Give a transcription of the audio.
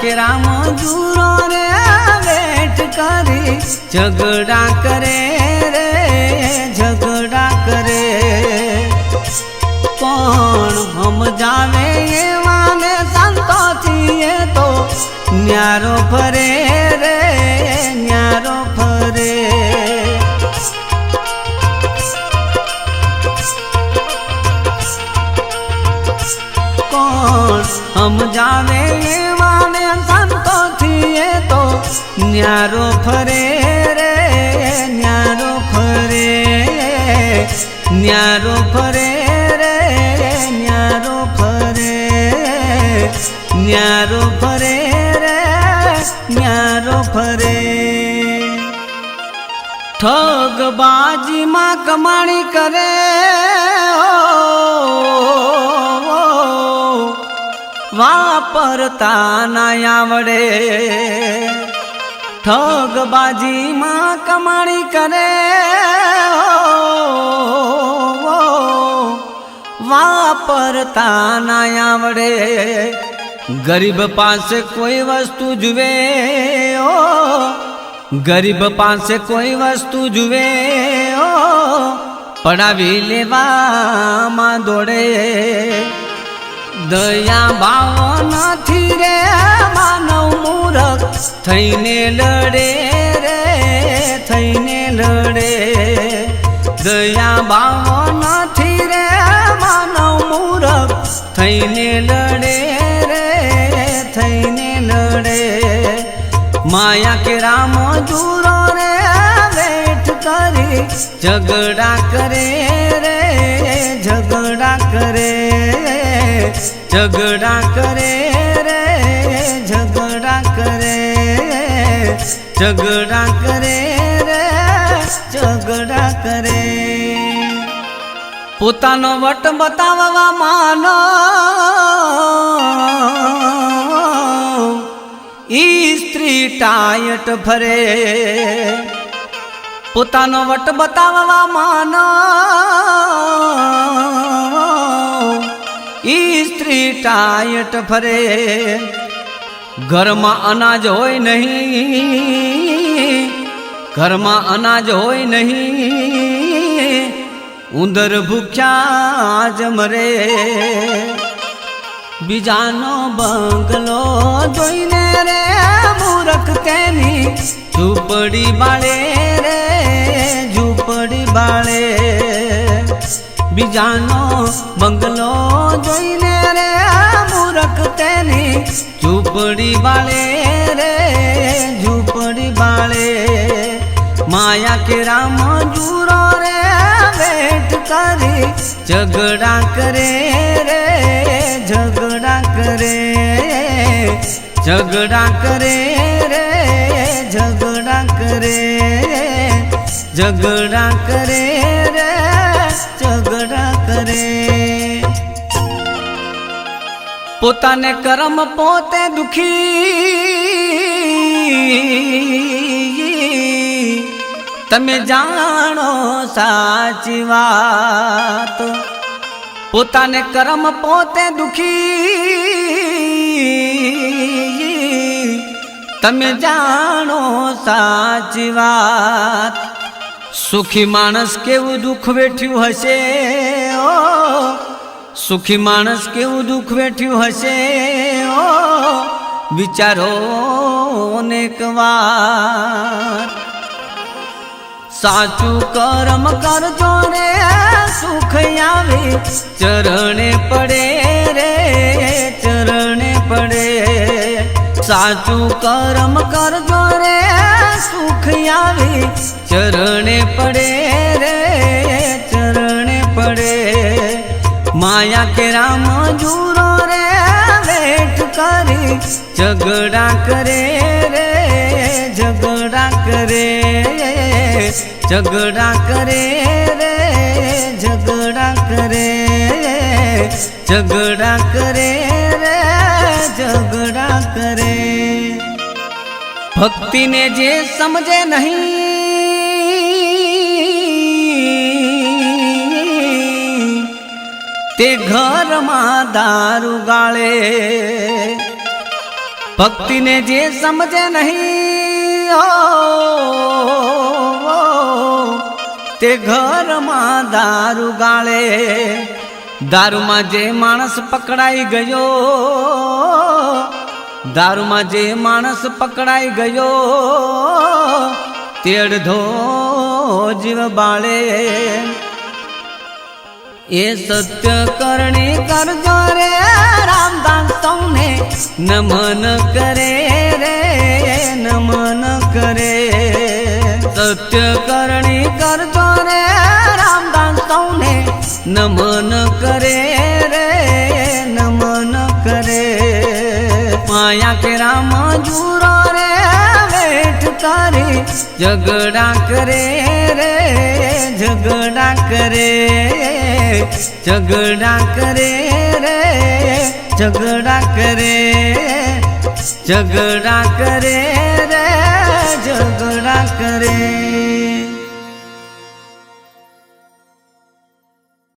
માયા કે રામ જુરો રે વેઠ કરી. ઝઘડા કરે રે, ઝઘડા કરે. કોણ સમજાવે એવાને સંતો છીએ તો? ન્યારો ફરે કોણ સમજાવે વાને સંતોથી એ તો ન્યારો ફરે રે, ન્યારો ફરે. ન્યારો ફરે રે, ન્યારો ફરે. ન્યારો ફરે રે, ન્યારો ફરે. ઠગ બાજીમાં કમાણી કરે વાપરતા ના આવડે. ઠગ બાજીમાં કમાણી કરે. વાપરતા ના આવડે. ગરીબ પાસે કોઈ વસ્તુ જુએ. ઓ ગરીબ પાસે કોઈ વસ્તુ જુએ. ઓ પડાવી લેવામાં દોડે. દયા ભાવ નથી રે માનવ મૂરખ. થઈને લડે રે, થઈને લડે. દયા ભાવ નથી રે માનવ મૂરખ. થઈને લડે રે, થઈને લડે. માયા કે રામ જુરો રે, વેઠ કરી. ઝઘડા કરે રે, ઝઘડા કરે. ઝઘડા કરે રે, ઝઘડા કરે. ઝઘડા કરે રે, ઝઘડા કરે. પોતાનો વટ બતાવવા માનો. ઈ સ્ત્રી ટાયટ ફરે પોતાનો વટ બતાવવા માનો. ટાયટ ફરે ઘરમાં અનાજ હોય નહીં ઘરમાં અનાજ હોય નહીં ઉંદર ભૂખ્યા જ મરે બીજાનો બંગલો જોઈને રે મૂરખ તેની ઝૂંપડી બાળે રે ઝૂંપડી બાળે બીજાનો બંગલો જોઈને ઝૂંપડી બાળે રે ઝૂંપડી બાળે માયા કે રામ જુરો રે વેઠ કરી ઝઘડા કરે રે ઝઘડા કરે ઝઘડા કરે રે ઝઘડા કરે ઝઘડા કરે રે પોતાને કરમ પોતે દુખી. તમે જાણો સાચી વાત. પોતાને કરમ પોતે દુખી. તમે જાણો સાચી વાત. સુખી માણસ કેવું દુઃખ વેઠ્યું હશે? સુખી માણસ કેવું દુઃખ વેઠ્યું હશે? ઓ, વિચારો અનેક વાર. સાચું કર્મ કરજો રે સુખ આવે, ચરણે પડે રે, ચરણે પડે. સાચું કર્મ કરજો રે સુખ આવે, ચરણે પડે રે માયા કે રામ જુરો રે વેઠ કરી ઝઘડા કરે રે ઝઘડા કરે ઝઘડા કરે રે ઝઘડા કરે ઝઘડા કરે રે ઝઘડા કરે ભક્તિને જે સમજે નહીં તે ઘરમાં દારૂ ગાળે. ભક્તિને જે સમજે નહીં તે ઘરમાં દારૂ ગાળે. દારૂમાં જે માણસ પકડાઈ ગયો, દારૂમાં જે માણસ પકડાઈ ગયો, તેડધો જીવ બાળે. એ સત્ય કરણી કરજો રે રામદાસ સૌને નમન કરે રે, નમન કરે. સત્ય કરણી કરજો રે રામદાસ સૌને નમન કરે રે, નમન કરે. માયા કે રામ જુરો રે તારી ઝઘડા કરે રે, ઝઘડા કરે ઝઘડા કરે રે, ઝઘડા કરે ઝઘડા કરે રે, ઝઘડા કરે.